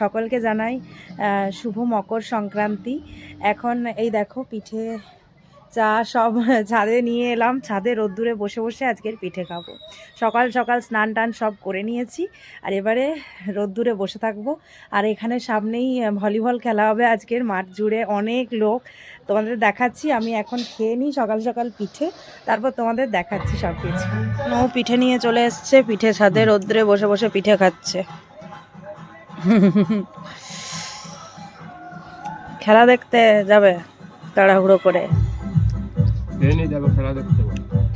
সকলকে জানাই শুভ মকর সংক্রান্তি। এখন এই দেখো পিঠে চা সব ছাদে নিয়ে এলাম, ছাদে রোদ্দুরে বসে বসে আজকের পিঠে খাব। সকাল সকাল স্নান টান সব করে নিয়েছি, আর এবারে রোদ্দুরে বসে থাকব। আর এখানে সামনেই ভলিবল খেলা হবে আজকের, মাঠ জুড়ে অনেক লোক। তোমাদের দেখাচ্ছি, আমি এখন খেয়ে নিই সকাল সকাল পিঠে, তারপর তোমাদের দেখাচ্ছি সব কিছু পিঠে নিয়ে চলে এসছে, পিঠে ছাদে রোদ্দুরে বসে বসে পিঠে খাচ্ছে। খেলা দেখতে যাবে তাড়াহুড়ো করে।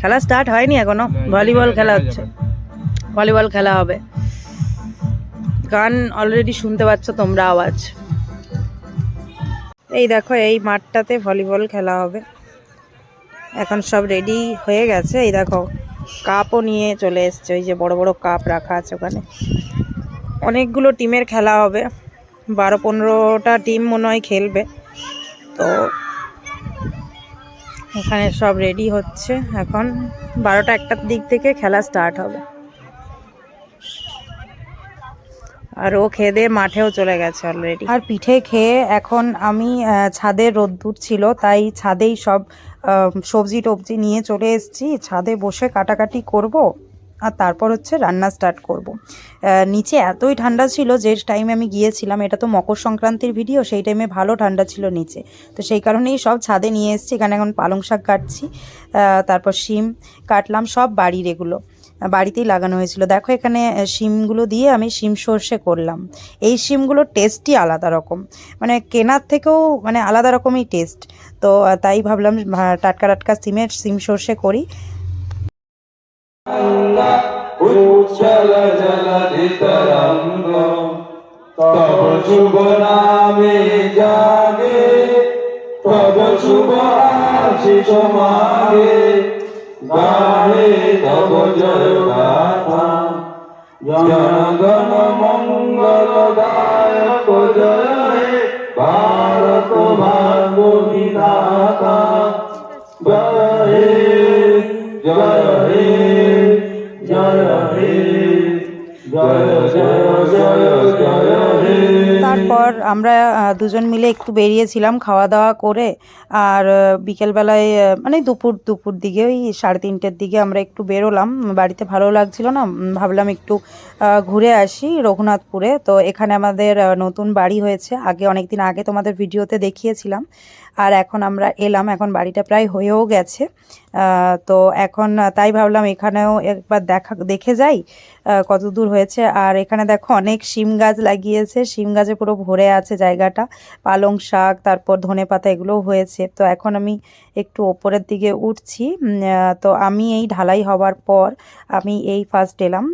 খেলা স্টার্ট হয়নি এখনও। ভলিবল খেলা হচ্ছে। ভলিবল খেলা হবে। গান অলরেডি শুনতে পাচ্ছ তোমরা আওয়াজ। এই দেখো এই মাঠটাতে ভলিবল খেলা হবে। এখন সব রেডি হয়ে গেছে। এই দেখো কাপও নিয়ে চলে এসছে। ওই যে বড় বড় কাপ রাখা আছে ওখানে। অনেকগুলো টিমের খেলা হবে। বারো পনেরোটা টিম মনে হয় খেলবে। তো এখানে সব রেডি হচ্ছে। এখন বারোটা একটার দিক থেকে খেলা স্টার্ট হবে। আর ও খেয়ে দিয়ে মাঠেও চলে গেছে অলরেডি আর পিঠে খেয়ে এখন আমি ছাদে রোদ্দুর ছিল, তাই ছাদেই সব সবজি টবজি নিয়ে চলে এসেছি। ছাদে বসে কাটাকাটি করব। আর তারপর হচ্ছে রান্না স্টার্ট করব। নিচে এতই ঠান্ডা ছিল যে টাইমে আমি গিয়েছিলাম, এটা তো মকর সংক্রান্তির ভিডিও সেই টাইমে ভালো ঠান্ডা ছিল নিচে। তো সেই কারণেই সব ছাদে নিয়ে এসেছি, এখানে এখন পালং শাক কাটছি তারপর শিম কাটলাম, সব বাড়ির এগুলো। বাড়িতেই লাগানো হয়েছিল। দেখো এখানে শিমগুলো দিয়ে আমি শিম সর্ষে করলাম। এই শিমগুলোর টেস্টই আলাদা রকম। মানে কেনার থেকেও মানে আলাদা রকমই টেস্ট তো তাই ভাবলাম টাটকা টাটকা সিমের সিম সর্ষে করি। উচ্ছল জলধিত রঙ্গ। তব শুভ নামে জাগে তব শুভ আশিষ মাগে। গাহে তারপর আমরা দুজন মিলে একটু বেরিয়েছিলাম খাওয়া দাওয়া করে, আর বিকেলবেলায় মানে দুপুর দুপুর দিকে ওই সাড়ে তিনটের দিকে আমরা একটু বেরোলাম। বাড়িতে ভালো লাগছিল না ভাবলাম একটু ঘুরে আসি রঘুনাথপুরে। তো এখানে আমাদের নতুন বাড়ি হয়েছে। আগে অনেক দিন আগে তোমাদের ভিডিওতে দেখিয়েছিলাম। আর এখন আমরা এলাম, এখন বাড়িটা প্রায় হয়েও গেছে। তো এখন তাই ভাবলাম এখানেও একবার দেখা, দেখে যাই কত দূর হয়েছে। আর এখানে দেখো অনেক শিম গাছ লাগিয়েছে, শিম গাছে পুরো ভরে আছে জায়গাটা। পালং শাক, তারপর ধনে পাতা এগুলোও হয়েছে। তো এখন আমি একটু ওপরের দিকে উঠছি। তো আমি এই ঢালাই হবার পর আমি এই ফার্স্ট এলাম।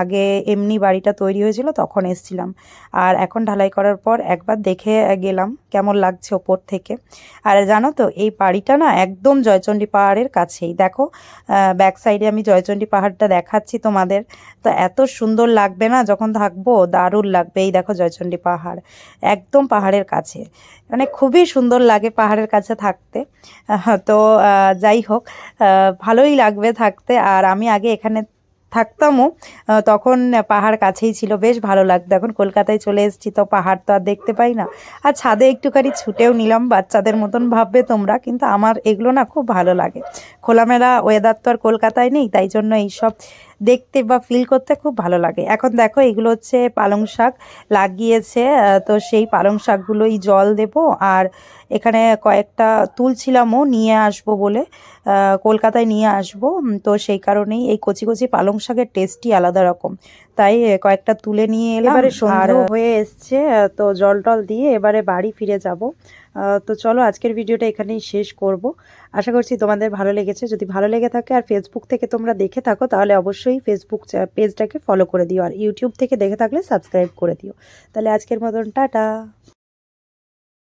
আগে এমনি বাড়িটা তৈরি হয়েছিল, তখন এসছিলাম। আর এখন ঢালাই করার পর একবার দেখে গেলাম, কেমন লাগছে ওপর থেকে। আর জানো তো, এই বাড়িটা না একদম জয়চণ্ডী পাহাড়ের কাছেই। দেখো ব্যাক সাইডে আমি জয়চণ্ডী পাহাড়টা দেখাচ্ছি তোমাদের। তো এত সুন্দর লাগবে না যখন থাকব? দারুণ লাগবে। এই দেখো জয়চণ্ডী পাহাড়, একদম পাহাড়ের কাছে। মানে খুবই সুন্দর লাগে পাহাড়ের কাছে থাকতে। তো যাই হোক ভালোই লাগবে থাকতে। আর আমি আগে এখানে থাকতামও তখন পাহাড় কাছেই ছিল, বেশ ভালো লাগতো। এখন কলকাতায় চলে এসেছি তো পাহাড় তো আর দেখতে পাই না। আর ছাদে একটুখানি ছুটেও নিলাম, বাচ্চাদের মতন ভাববে তোমরা, কিন্তু আমার এগুলো না খুব ভালো লাগে। খোলামেলা ওয়েদার তো আর কলকাতায় নেই, তাই জন্য এইসব দেখতে বা ফিল করতে খুব ভালো লাগে। এখন দেখো এগুলো হচ্ছে পালং শাক লাগিয়েছে তো সেই পালং শাকগুলোই জল দেব। আর এখানে কয়েকটা তুলছিলামও নিয়ে আসব বলে আহ, কলকাতায় নিয়ে আসব। তো সেই কারণেই এই কচি কচি পালং শাকের টেস্টই আলাদা রকম। তাই কয়েকটা তুলে নিয়ে এলাম এবারে আর হয়ে এসছে তো জল টল দিয়ে এবারে বাড়ি ফিরে যাব। তো চলো আজকের ভিডিওটা এখানেই শেষ করব। আশা করছি তোমাদের ভালো লেগেছে। যদি ভালো লেগে থাকে আর ফেসবুক থেকে তোমরা দেখে থাকো, তাহলে অবশ্যই ফেসবুক পেজটাকে ফলো করে দিও। আর ইউটিউব থেকে দেখে থাকলে সাবস্ক্রাইব করে দিও। তাহলে আজকের মতন, টাটা।